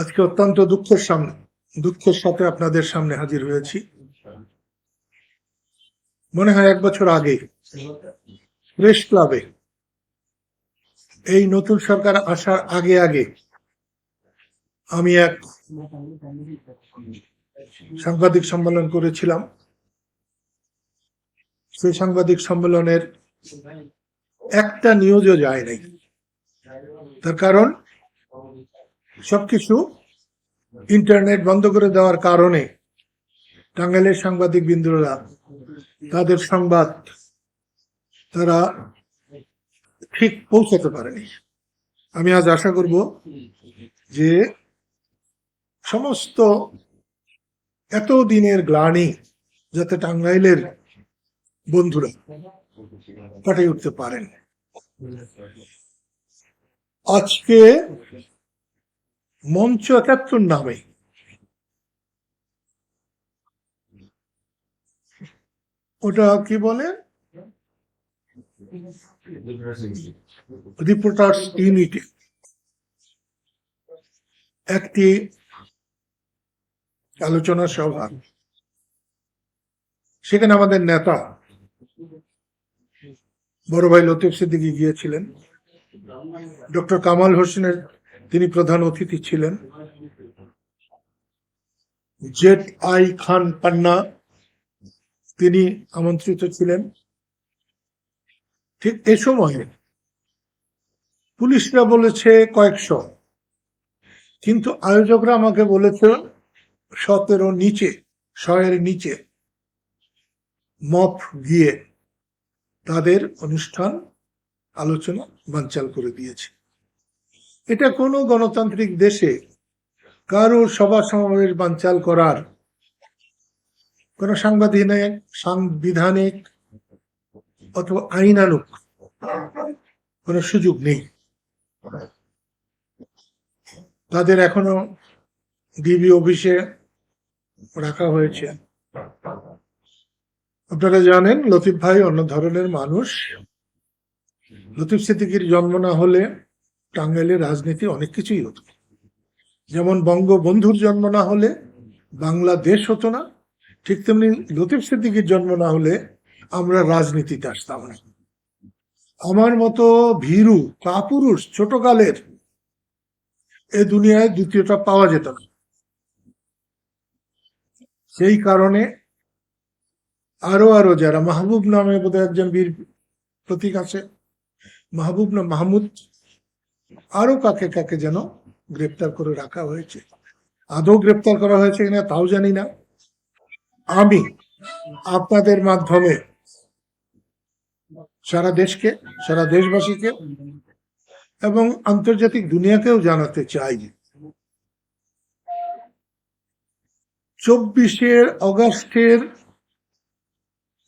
আজকে অত্যন্ত দুঃখের সামনে, দুঃখের সাথে আপনাদের সামনে হাজির হয়েছি। মনে হয় এক বছর আগে, প্রেস ক্লাবে এই নতুন সরকার আসার আগে আগে আমি এক সাংবাদিক সম্মেলন করেছিলাম। সেই সাংবাদিক সম্মেলনের একটা নিউজও যায় নাই। তার কারণ সবকিছু ইন্টারনেট বন্ধ করে দেওয়ার কারণে টাঙ্গাইলের সাংবাদিক বিন্দুরা তাদের সংবাদ তারা ঠিক পৌঁছাতে পারেনি। আমি আজ আশা করব যে সমস্ত এত দিনের গ্লানি যাতে টাঙ্গাইলের বন্ধুরা কাটিয়ে উঠতে পারেন। আজকে মঞ্চ একাত্তর নামে। ওটা কি বলে? রিপোর্টার্স ইউনিটি একটি আলোচনা সভা। সেখানে আমাদের নেতা বড় ভাই লতিফ সিদ্দিকি গিয়েছিলেন। ডক্টর কামাল হোসেনের তিনি প্রধান অতিথি ছিলেন। জেট আই খান পান্না, তিনি আমন্ত্রিত ছিলেন। ঠিক এ সময়ে পুলিশরা বলেছে কয়েকশো। কিন্তু আয়োজকরা আমাকে বলেছে সতেরো নিচে শয়ের নিচে মপ গিয়ে তাদের অনুষ্ঠান আলোচনা বানচাল করে দিয়েছে। এটা কোনো গণতান্ত্রিক দেশে কারও সভা সমাবেশ বানচাল করার কোন সাংবিধানিক সাংবিধানিক অথবা আইনানুক কোন সুযোগ নেই। তাদের এখনও ডিবি অফিসে রাখা হয়েছে। আপনারা জানেন, লতিফ ভাই অন্য ধরনের মানুষ। লতিফ সিদ্দিকির জন্ম না হলে টাঙ্গাইলের রাজনীতি অনেক কিছুই হতো। যেমন বঙ্গবন্ধুর জন্ম না হলে, বাংলাদেশ হতো না, ঠিক তেমনি লতিফ সিদ্দিকির জন্ম না হলে আমরা রাজনীতিতে আসতাম না। আমার মতো ভীরু কাপুরুষ ছোটকালের এ দুনিয়ায় দ্বিতীয়টা পাওয়া যেত না। সেই কারণে আরও আরও যারা মাহবুব নামে বোধহয় একজন বীর প্রতীক আছে, মাহবুব না মাহমুদ আরও কাকে কাকে যেন গ্রেপ্তার করে রাখা হয়েছে। আদৌ গ্রেপ্তার করা হয়েছে কিনা তাও জানি না। আমি আপনাদের মাধ্যমে সারা দেশকে, সারা দেশবাসীকে এবং আন্তর্জাতিক দুনিয়াকেও জানাতে চাই। চব্বিশের অগাস্টের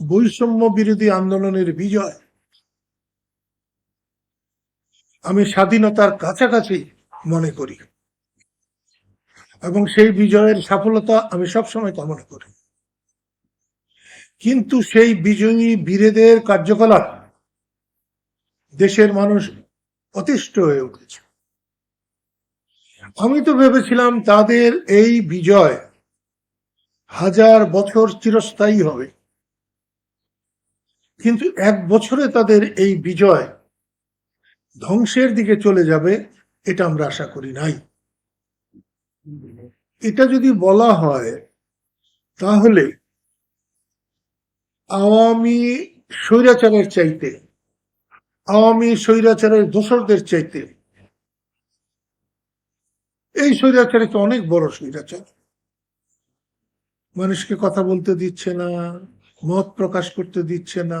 বৈষম্য বিরোধী আন্দোলনের বিজয় আমি স্বাধীনতার কাছাকাছি মনে করি। এবং সেই বিজয়ের সফলতা আমি সবসময় কামনা করি। কিন্তু সেই বিজয়ী বীরেদের কার্যকলাপ দেশের মানুষ অতিষ্ঠ হয়ে উঠেছে। আমি তো ভেবেছিলাম তাদের এই বিজয় হাজার বছর চিরস্থায়ী হবে। কিন্তু এক বছরে তাদের এই বিজয় ধ্বংসের দিকে চলে যাবে, এটা আমরা আশা করি নাই। এটা যদি বলা হয়, তাহলে আওয়ামী স্বৈরাচারের চাইতে, আওয়ামী স্বৈরাচারের দোসরদের চাইতে, এই স্বৈরাচারে তো অনেক বড় স্বৈরাচার। মানুষকে কথা বলতে দিচ্ছে না, মত প্রকাশ করতে দিচ্ছে না।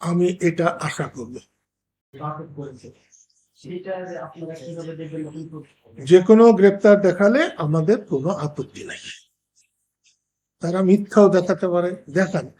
আমি এটা আশা করব। যে কোনো গ্রেপ্তার দেখালে আমাদের কোনো আপত্তি নাই। তারা মিথ্যাও দেখাতে পারে, দেখান।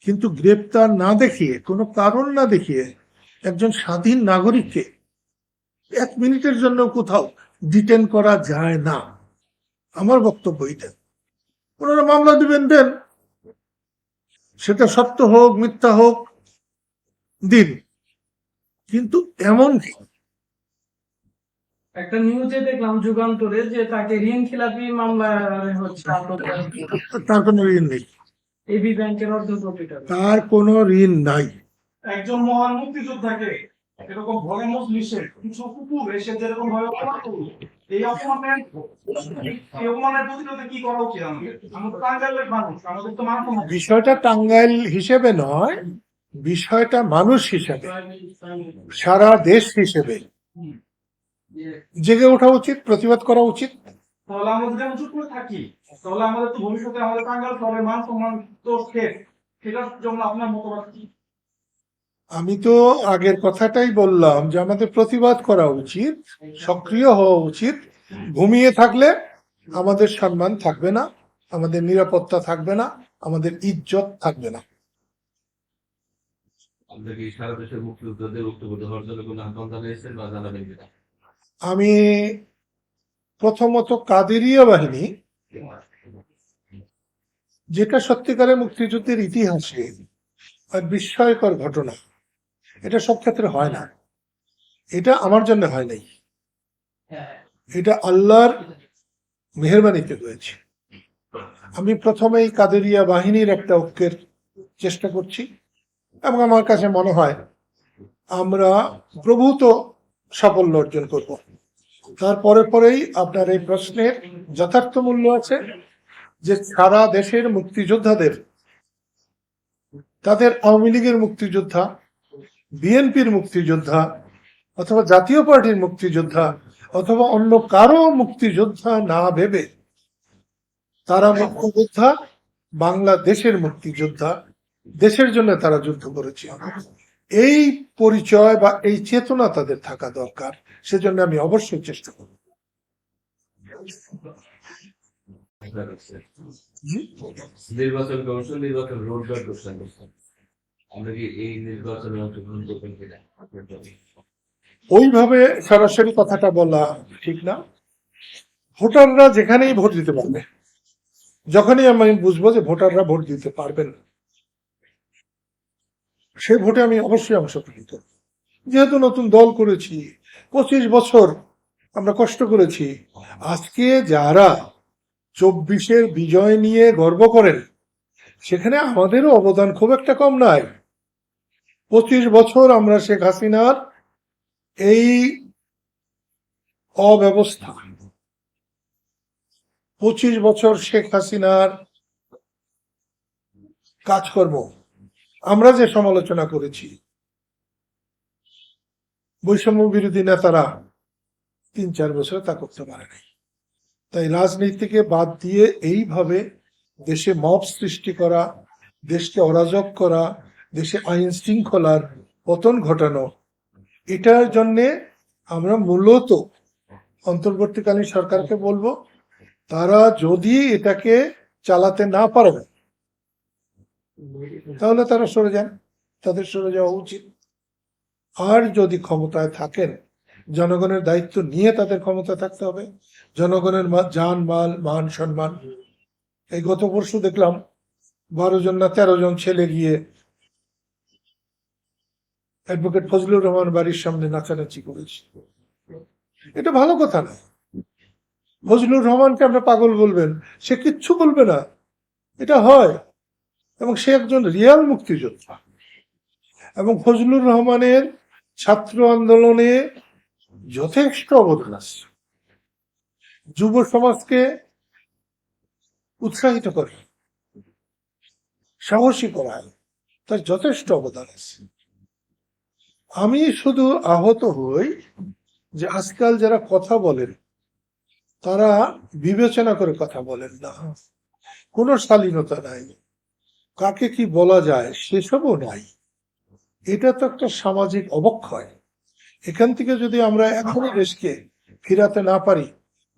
কিন্তু গ্রেপ্তার না দেখিয়ে, কোনো কারণ না দেখিয়ে একজন স্বাধীন নাগরিককে এক মিনিটের জন্য কোথাও ডিটেন করা যায় না। আমার বক্তব্য এটা ওনারা মামলা দিবেন, দেন। সেটা সত্য হোক, মিথ্যা হোক দিন। কিন্তু এমন কি? একটা নিউজে দেখলাম যুগান্তরে যে তাকে ঋণ খেলাপি মামলা হচ্ছে। তার কোনো ঋণ নেই। এবি ব্যাংকের অর্ধকপিটার তার কোনো ঋণ নাই। একজন মহান মুক্তিযোদ্ধাকে এরকম ভরে মজলিসে কিছু কুকুর এসে যেরকম ভাবে অপমান করল এই অপমানের এই অপমানের প্রতিরোধে কি করা উচিত আমাদের? আমরা টাঙ্গাইলের মানুষ আমাদের তো মান সম্মান বিষয়টা টাঙ্গাইল হিসেবে নয় বিষয়টা মানুষ হিসেবে সারা দেশ হিসেবে জেগে ওঠা উচিত প্রতিবাদ করা উচিত। তাহলে আমরা যদি চুপ করে থাকি তাহলে আমাদের তো ভবিষ্যতে আমাদের টাঙ্গাইল শহরের মান সম্মান তো শেষ। সেটার জন্য আপনার মতবাদ কি? আমি তো আগের কথাটাই বললাম যে আমাদের প্রতিবাদ করা উচিত সক্রিয় হওয়া উচিত। ঘুমিয়ে থাকলে আমাদের সম্মান থাকবে না আমাদের নিরাপত্তা থাকবে না আমাদের ইজ্জত থাকবে না। আপনারা কি সারা দেশের মুক্তিযোদ্ধাদের বক্তব্য দেওয়ার জন্য কোনো আহ্বান জানিয়েছেন বা জানাবেন আমি প্রথমত কাদেরিয়া বাহিনী, যেটা সত্যিকারের মুক্তিযুদ্ধের ইতিহাসে বিস্ময়কর ঘটনা। এটা সব ক্ষেত্রে হয় না। এটা আমার জন্য হয় নাই। এটা আল্লাহর মেহরবানিতে হয়েছে। আমি প্রথমেই কাদেরিয়া বাহিনীর একটা ঐক্যের চেষ্টা করছি। এবং আমার কাছে মনে হয় আমরা প্রভূত সাফল্য অর্জন করব। তারপরে পরেই আপনার এই প্রশ্নের যথার্থ মূল্য আছে যে সারা দেশের মুক্তিযোদ্ধাদের, তাদের আওয়ামী লীগের মুক্তিযোদ্ধা, বিএনপির মুক্তিযোদ্ধা, অথবা জাতীয় পার্টির মুক্তিযোদ্ধা, অথবা অন্য কারও মুক্তিযোদ্ধা না ভেবে তারা মুক্তিযোদ্ধা, বাংলাদেশের মুক্তিযোদ্ধা দেশের জন্য তারা যুদ্ধ করেছে। এই পরিচয় বা এই চেতনা তাদের থাকা দরকার সেজন্য আমি অবশ্যই চেষ্টা করব। নির্বাচন কমিশন নির্বাচন রোডম্যাপ ঘোষণা করছেন আমরা কি এই নির্বাচনে অংশগ্রহণ করবেন কিনা? ওইভাবে সরাসরি কথাটা বলা ঠিক না। ভোটাররা যেখানেই ভোট দিতে পারবে যখনই আমি বুঝব যে ভোটাররা ভোট দিতে পারবেন না, সেই ভোটে আমি অবশ্যই অংশগ্রহণ করব। যেহেতু নতুন দল করেছি, পঁচিশ বছর আমরা কষ্ট করেছি। আজকে যারা চব্বিশের বিজয় নিয়ে গর্ব করেন, সেখানে আমাদেরও অবদান খুব একটা কম নাই। পঁচিশ বছর আমরা শেখ হাসিনার এই অব্যবস্থা, পঁচিশ বছর শেখ হাসিনার কাজকর্ম আমরা যে সমালোচনা করেছি, বৈষম্য বিরোধী নেতারা তিন চার বছর তা করতে পারে নাই। তাই রাজনীতিকে বাদ দিয়ে এইভাবে দেশে মব সৃষ্টি করা, দেশকে অরাজক করা, দেশে আইন শৃঙ্খলার পতন ঘটানো, এটার জন্যে আমরা মূলত অন্তর্বর্তীকালীন সরকারকে বলব, তারা যদি এটাকে চালাতে না পারে তাহলে তারা সরে যান। তাদের সরে যাওয়া উচিত। আর যদি ক্ষমতায় থাকেন, জনগণের দায়িত্ব নিয়ে তাদের ক্ষমতায় থাকতে হবে। জনগণের জান, মাল, মান, সম্মান। এই গত পরশু দেখলাম, বারো জন না তেরো জন ছেলে গিয়ে অ্যাডভোকেট ফজলুর রহমান বাড়ির সামনে নাচানাচি করেছে। এটা ভালো কথা না। ফজলুর রহমানকে আমরা পাগল বলবেন, সে কিচ্ছু বলবে না। এটা হয়। এবং সে একজন রিয়াল মুক্তিযোদ্ধা। এবং ফজলুর রহমানের ছাত্র আন্দোলনে যথেষ্ট অবদান আছে। যুব সমাজকে উৎসাহিত করে, সাহসী করায় তার যথেষ্ট অবদান আছে। আমি শুধু আহত হই যে আজকাল যারা কথা বলেন, তারা বিবেচনা করে কথা বলেন না। কোনো শালীনতা নাই। কাকে কি বলা যায় সেসবও নাই। এটা তো একটা সামাজিক অবক্ষয়। এখান থেকে যদি আমরা এখনই দেশকে ফিরাতে না পারি,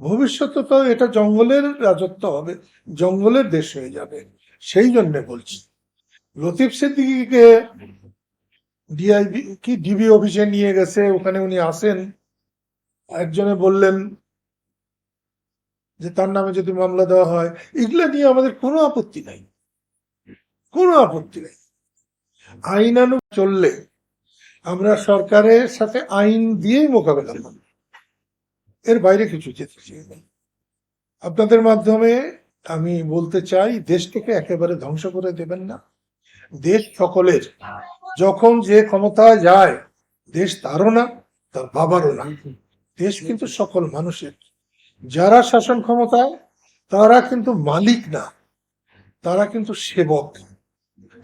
ভবিষ্যতে তো এটা জঙ্গলের রাজত্ব হবে, জঙ্গলের দেশ হয়ে যাবে। সেই জন্য বলছি। লতিফ সিদ্দিকিকে ডিআইবি কি ডিবি অফিসে নিয়ে গেছে, ওখানে উনি আসেন। একজনে বললেন যে তার নামে যদি মামলা দেওয়া হয়, এগুলা নিয়ে আমাদের কোনো আপত্তি নাই। কোনো আপত্তি নেই। আইনানু চললে আমরা সরকারের সাথে আইন দিয়েই মোকাবেলা করব এর বাইরে কিছু যেতে চাই আপনাদের মাধ্যমে আমি বলতে চাই, দেশটাকে একেবারে ধ্বংস করে দেবেন না। দেশ সকলের, যখন যে ক্ষমতায় যায়, দেশ তারও না, তার বাবারও না। দেশ কিন্তু সকল মানুষের। যারা শাসন ক্ষমতায়, তারা কিন্তু মালিক না। তারা কিন্তু সেবক।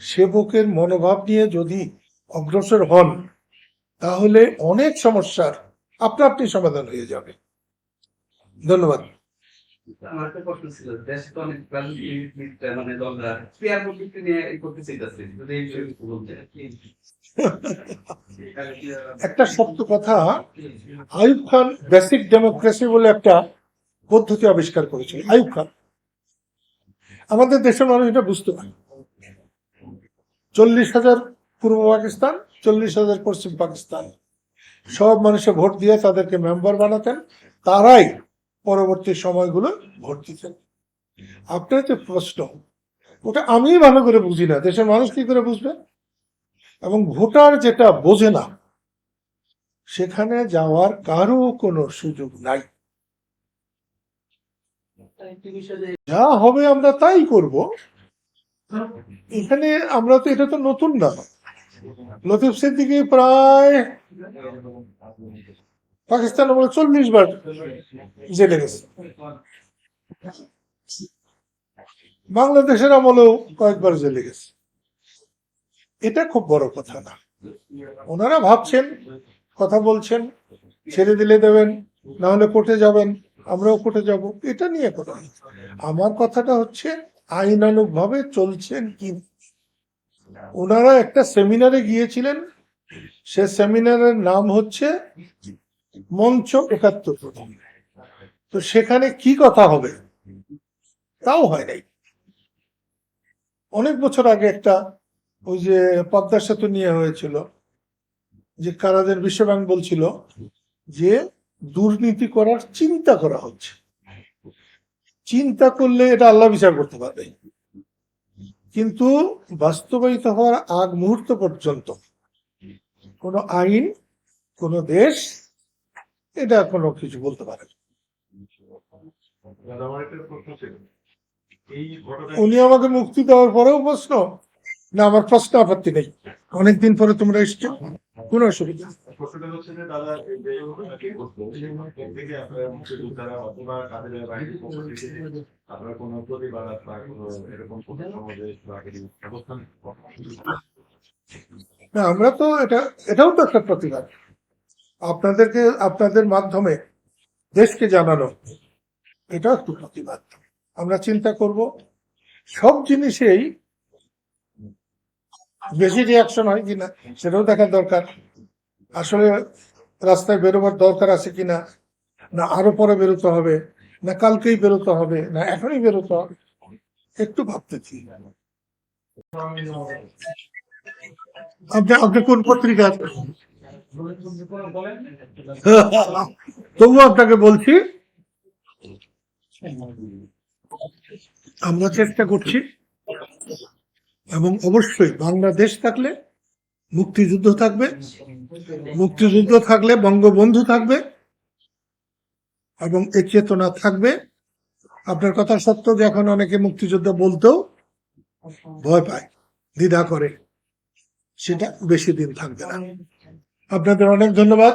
সেবকের মনোভাব নিয়ে যদি অগ্রসর হন তাহলে অনেক সমস্যার আপনা আপনি সমাধান হয়ে যাবে। ধন্যবাদ। আমার একটা প্রশ্ন ছিল দেশে তো অনেক মানে দলরা ক্রিয়ার প্রবৃত্তি নিয়ে করতে চাইতেছে যদি এই বিষয়ে কিছু একটা সত্য কথা আইয়ুব খান বেসিক ডেমোক্রেসি বলে একটা পদ্ধতি আবিষ্কার করেছিল আয়ুব খান। আমাদের দেশের মানুষ এটা বুঝতে পারে। চল্লিশ হাজার পূর্ব পাকিস্তান, চল্লিশ হাজার পশ্চিম পাকিস্তান। সব মানুষে ভোট দিয়ে তাদেরকে মেম্বার বানাতেন, তারাই পরবর্তী সময়গুলো ভোট দিতেন। আপনার যে প্রশ্ন, ওটা আমি ভালো করে বুঝি না, দেশের মানুষ কি করে বুঝবে? এবং ভোটার যেটা বোঝে না, সেখানে যাওয়ার কারও কোনো সুযোগ নাই। যা হবে আমরা তাই করব এখানে আমরা তো, এটা তো নতুন না। লতিফ সিদ্দিকি প্রায় পাকিস্তান আমলে চল্লিশ বার জেলে গেছে। বাংলাদেশের আমলেও কয়েকবার জেলে গেছে। এটা খুব বড় কথা না। ওনারা ভাবছেন, কথা বলছেন, ছেড়ে দিলে দেবেন, না হলে কোর্টে যাবেন, আমরাও কোর্টে যাব। এটা নিয়ে কথা আমার কথাটা হচ্ছে আইনানুগ ভাবে চলছেন কি? ওনারা একটা সেমিনারে গিয়েছিলেন। সে সেমিনারের নাম হচ্ছে মঞ্চ একাত্তর। তো সেখানে কি কথা হবে? তাও হয় নাই। অনেক বছর আগে একটা ওই যে পদ্মার সেতু নিয়ে হয়েছিল, যে কারাদের বিশ্বব্যাংক বলছিল যে দুর্নীতি করার চিন্তা করা হচ্ছে। চিন্তা করলে এটা আল্লাহ বিচার করতে পারবে। কিন্তু বাস্তবায়িত হওয়ার আগ মুহূর্ত পর্যন্ত কোনো আইন, কোনো দেশ এটা কোনো কিছু বলতে পারে উনি আমাকে মুক্তি দেওয়ার পরেও প্রশ্ন, না, আমার প্রশ্ন আপত্তি নেই। অনেকদিন পরে তোমরা এসছো, কোনো অসুবিধা। হচ্ছে যে দাদা আপনারা প্রতিবাদ এরকম না, আমরা তো এটা, এটাও তো একটা প্রতিবাদ। আপনাদেরকে, আপনাদের মাধ্যমে দেশকে জানানো, এটাও একটু প্রতিবাদ। আমরা চিন্তা করব, সব জিনিসেই বেশি রিয়াকশন হয় কিনা, সেটাও দেখার দরকার। আসলে রাস্তায় বেরোবার দরকার আছে কিনা? না, আরও পরে বেরোতে হবে, না কালকেই বেরোতে হবে, না এখনই বেরোতে হবে। একটু ভাবতেছি আপনি কোন পত্রিকার? তবুও আপনাকে বলছি, আমরা চেষ্টা করছি, এবং অবশ্যই বাংলাদেশ থাকলে মুক্তিযুদ্ধ থাকবে। মুক্তিযুদ্ধ থাকলে বঙ্গবন্ধু থাকবে এবং এ চেতনা থাকবে। আপনার কথা সত্য যে এখন অনেকে মুক্তিযুদ্ধ বলতেও ভয় পায়, দ্বিধা করে। সেটা বেশি দিন থাকবে না। আপনাদের অনেক ধন্যবাদ।